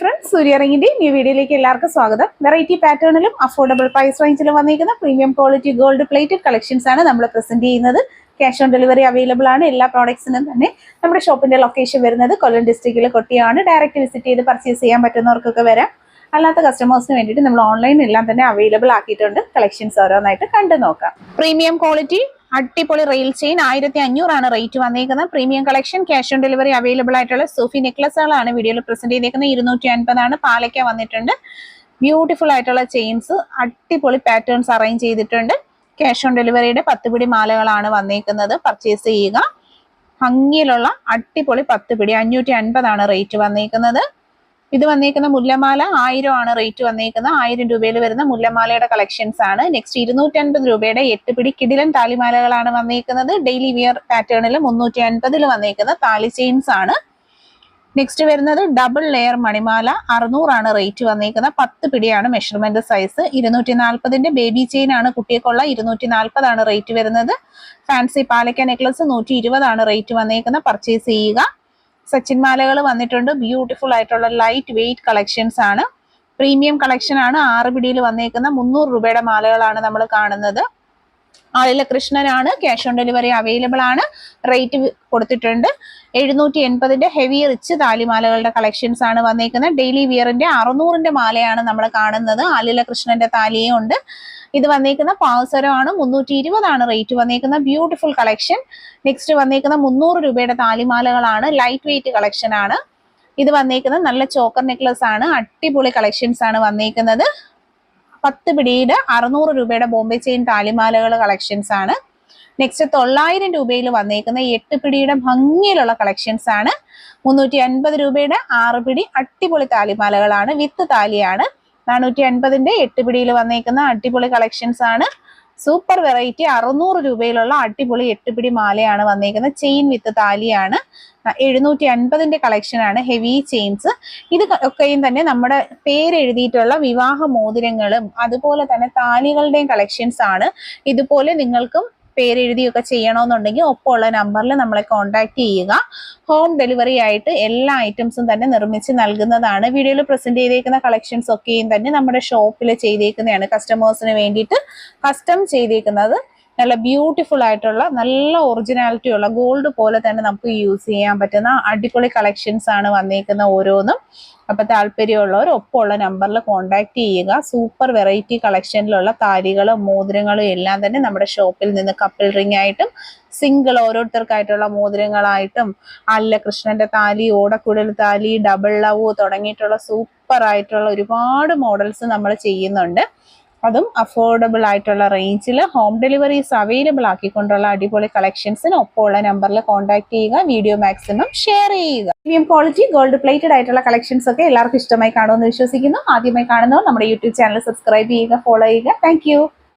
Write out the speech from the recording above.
Friends സൂര്യറിങ്ങിന്റെ new വീഡിയോയിലേക്ക് എല്ലാവർക്കും സ്വാഗതം. വെറൈറ്റി പാറ്റേണിലും അഫോർഡബിൾ പ്രൈസ് റേഞ്ചിലും വന്നിരിക്കുന്ന premium quality gold plated collections ആണ് നമ്മൾ പ്രസന്റ് ചെയ്യുന്നത്. ക്യാഷ് ഓൺ ഡെലിവറി അവൈലബിൾ ആണ് എല്ലാ പ്രോഡക്ട്സിനും തന്നെ. നമ്മുടെ ഷോപ്പിന്റെ ലൊക്കേഷൻ വരുന്നത് കൊല്ലം ഡിസ്ട്രിക്റ്റിലെ കൊട്ടിയാണ്. ഡയറക്റ്റ് വിസിറ്റ് ചെയ്ത് പർച്ചേസ് ചെയ്യാൻ പറ്റുന്നവർക്കൊക്കെ വരാം. അല്ലാത്ത കസ്റ്റമേഴ്സിന് വേണ്ടിയിട്ട് നമ്മൾ ഓൺലൈൻ എല്ലാം തന്നെ അവൈലബിൾ ആക്കിയിട്ടുണ്ട്. കളക്ഷൻസ് ഓരോന്നായിട്ട് കണ്ടു നോക്കാം. പ്രീമിയം ക്വാളിറ്റി അടിപൊളി റെയിൽ ചെയിൻ ആയിരത്തി അഞ്ഞൂറാണ് റേറ്റ് വന്നേക്കുന്നത്. Premium collection cash on delivery available ആയിട്ടുള്ള സൂഫി നെക്ലസുകളാണ് വീഡിയോയിൽ പ്രസന്റ് ചെയ്തേക്കുന്നത്. ഇരുന്നൂറ്റി അൻപതാണ് പാലയ്ക്ക വന്നിട്ടുണ്ട്. ബ്യൂട്ടിഫുൾ ആയിട്ടുള്ള ചെയിൻസ് അടിപൊളി പാറ്റേൺസ് അറേഞ്ച് ചെയ്തിട്ടുണ്ട്. ക്യാഷ് ഓൺ ഡെലിവറിയുടെ പത്ത് പിടി മാലകളാണ് വന്നേക്കുന്നത്. പർച്ചേസ് ചെയ്യുക. ഭംഗിയിലുള്ള അടിപൊളി പത്ത് പിടി അഞ്ഞൂറ്റി അൻപതാണ് റേറ്റ് വന്നേക്കുന്നത്. ഇത് വന്നേക്കുന്ന മുല്ലമാല ആയിരം ആണ് റേറ്റ് വന്നേക്കുന്നത് ആയിരം രൂപയിൽ വരുന്ന മുല്ലമാലയുടെ കളക്ഷൻസ് ആണ്. നെക്സ്റ്റ് ഇരുന്നൂറ്റി അൻപത് രൂപയുടെ എട്ട് പിടി കിടിലൻ താലിമാലകളാണ് വന്നേക്കുന്നത്. ഡെയിലി വിയർ പാറ്റേണിൽ മുന്നൂറ്റി അൻപതിൽ വന്നേക്കുന്ന താലി ചെയിൻസ് ആണ്. നെക്സ്റ്റ് വരുന്നത് ഡബിൾ ലെയർ മണിമാല അറുന്നൂറാണ് റേറ്റ് വന്നേക്കുന്നത് പത്ത് പിടിയാണ് മെഷർമെന്റ് സൈസ് ഇരുന്നൂറ്റി നാൽപ്പതിന്റെ ബേബി ചെയിൻ ആണ് കുട്ടിയെക്കുള്ള ഇരുന്നൂറ്റി നാൽപ്പതാണ് റേറ്റ് വരുന്നത്. ഫാൻസി പാലക്ക നെക്ലസ് നൂറ്റി ഇരുപതാണ് റേറ്റ് വന്നേക്കുന്നത് പർച്ചേസ് ചെയ്യുക. സച്ചിൻ മാലകൾ വന്നിട്ടുണ്ട്. ബ്യൂട്ടിഫുൾ ആയിട്ടുള്ള ലൈറ്റ് വെയിറ്റ് കളക്ഷൻസ് ആണ്. പ്രീമിയം കളക്ഷൻ ആണ് ആറ് പിടിയിൽ വന്നേക്കുന്ന മുന്നൂറ് രൂപയുടെ മാലകളാണ് നമ്മൾ കാണുന്നത്. ആളില കൃഷ്ണനാണ് ക്യാഷ് ഓൺ ഡെലിവറി അവൈലബിൾ ആണ്. റേറ്റ് കൊടുത്തിട്ടുണ്ട്. എഴുന്നൂറ്റി എൺപതിന്റെ ഹെവി റിച്ച് താലിമാലകളുടെ കളക്ഷൻസ് ആണ് വന്നേക്കുന്നത്. ഡെയിലി വിയറിന്റെ അറുന്നൂറിന്റെ മാലയാണ് നമ്മൾ കാണുന്നത്. ആലില കൃഷ്ണന്റെ താലിയും ഉണ്ട്. ഇത് വന്നേക്കുന്ന പാവസരമാണ് മുന്നൂറ്റി ഇരുപതാണ് റേറ്റ് വന്നേക്കുന്ന ബ്യൂട്ടിഫുൾ കളക്ഷൻ നെക്സ്റ്റ് വന്നേക്കുന്ന മുന്നൂറ് രൂപയുടെ താലിമാലകളാണ് ലൈറ്റ് വെയിറ്റ് കളക്ഷൻ ആണ്. ഇത് വന്നേക്കുന്നത് നല്ല ചോക്കർ നെക്ലസ് ആണ് അടിപൊളി കളക്ഷൻസ് ആണ് വന്നേക്കുന്നത്. പത്ത് പിടിയുടെ അറുന്നൂറ് രൂപയുടെ ബോംബെ ചെയിൻ താലിമാലകൾ കളക്ഷൻസ് ആണ്. നെക്സ്റ്റ് തൊള്ളായിരം രൂപയിൽ വന്നേക്കുന്ന എട്ട് പിടിയുടെ ഭംഗിയിലുള്ള കളക്ഷൻസ് ആണ്. മുന്നൂറ്റി അൻപത് രൂപയുടെ ആറ് പിടി അടിപൊളി താലിമാലകളാണ് വിത്ത് താലിയാണ്. നാനൂറ്റി അൻപതിന്റെ എട്ട് പിടിയിൽ വന്നേക്കുന്ന അടിപൊളി കളക്ഷൻസ് ആണ്. സൂപ്പർ വെറൈറ്റി അറുന്നൂറ് രൂപയിലുള്ള അടിപൊളി എട്ട് പിടി മാലയാണ് വന്നേക്കുന്നത്. ചെയിൻ വിത്ത് താലിയാണ്. എഴുന്നൂറ്റി അൻപതിന്റെ കളക്ഷനാണ് ഹെവി ചെയിൻസ് ഇത് ഒക്കെയും തന്നെ നമ്മുടെ പേരെഴുതിയിട്ടുള്ള വിവാഹ മോതിരങ്ങളും അതുപോലെ തന്നെ താലികളുടെയും കളക്ഷൻസ് ആണ്. ഇതുപോലെ നിങ്ങൾക്കും പേരെഴുതിയൊക്കെ ചെയ്യണമെന്നുണ്ടെങ്കിൽ ഒപ്പമുള്ള നമ്പറിൽ നമ്മളെ കോൺടാക്ട് ചെയ്യുക. ഹോം ഡെലിവറി ആയിട്ട് എല്ലാ ഐറ്റംസും തന്നെ നിർമ്മിച്ച് നൽകുന്നതാണ്. വീഡിയോയിൽ പ്രസന്റ് ചെയ്തേക്കുന്ന കളക്ഷൻസ് ഒക്കെയും തന്നെ നമ്മുടെ ഷോപ്പിൽ ചെയ്തേക്കുന്നതാണ്. കസ്റ്റമേഴ്സിന് വേണ്ടിയിട്ട് കസ്റ്റം ചെയ്തേക്കുന്നത്. നല്ല ബ്യൂട്ടിഫുൾ ആയിട്ടുള്ള നല്ല ഒറിജിനാലിറ്റി ഉള്ള ഗോൾഡ് പോലെ തന്നെ നമുക്ക് യൂസ് ചെയ്യാൻ പറ്റുന്ന അടിപൊളി കളക്ഷൻസ് ആണ് വന്നേക്കുന്ന ഓരോന്നും. അപ്പൊ താല്പര്യമുള്ളവർ ഒപ്പമുള്ള നമ്പറിൽ കോൺടാക്ട് ചെയ്യുക. സൂപ്പർ വെറൈറ്റി കളക്ഷനിലുള്ള താലികളും മോതിരങ്ങളും എല്ലാം തന്നെ നമ്മുടെ ഷോപ്പിൽ നിന്ന് കപ്പിൾ റിംഗ് ആയിട്ടും സിംഗിൾ ഓരോരുത്തർക്കായിട്ടുള്ള മോതിരങ്ങളായിട്ടും അല്ല കൃഷ്ണന്റെ താലി ഓടക്കുഴൽ താലി ഡബിൾ ലവ് തുടങ്ങിയിട്ടുള്ള സൂപ്പർ ആയിട്ടുള്ള ഒരുപാട് മോഡൽസ് നമ്മൾ ചെയ്യുന്നുണ്ട്. അതും അഫോർഡബിൾ ആയിട്ടുള്ള റേഞ്ചിൽ ഹോം ഡെലിവറീസ് അവൈലബിൾ ആക്കിക്കൊണ്ടുള്ള അടിപൊളി കളക്ഷൻസിന് ഒപ്പമുള്ള നമ്പറിൽ കോൺടാക്ട് ചെയ്യുക വീഡിയോ മാക്സിമം ഷെയർ ചെയ്യുക. പ്രീമിയം ക്വാളിറ്റി ഗോൾഡ് പ്ലേറ്റഡ് ആയിട്ടുള്ള കളക്ഷൻസ് ഒക്കെ എല്ലാവർക്കും ഇഷ്ടമായി കാണുമെന്ന് വിശ്വസിക്കുന്നു. ആദ്യമായി കാണുന്നവർ നമ്മുടെ യൂട്യൂബ് ചാനൽ സബ്സ്ക്രൈബ് ചെയ്യുക ഫോളോ ചെയ്യുക. താങ്ക്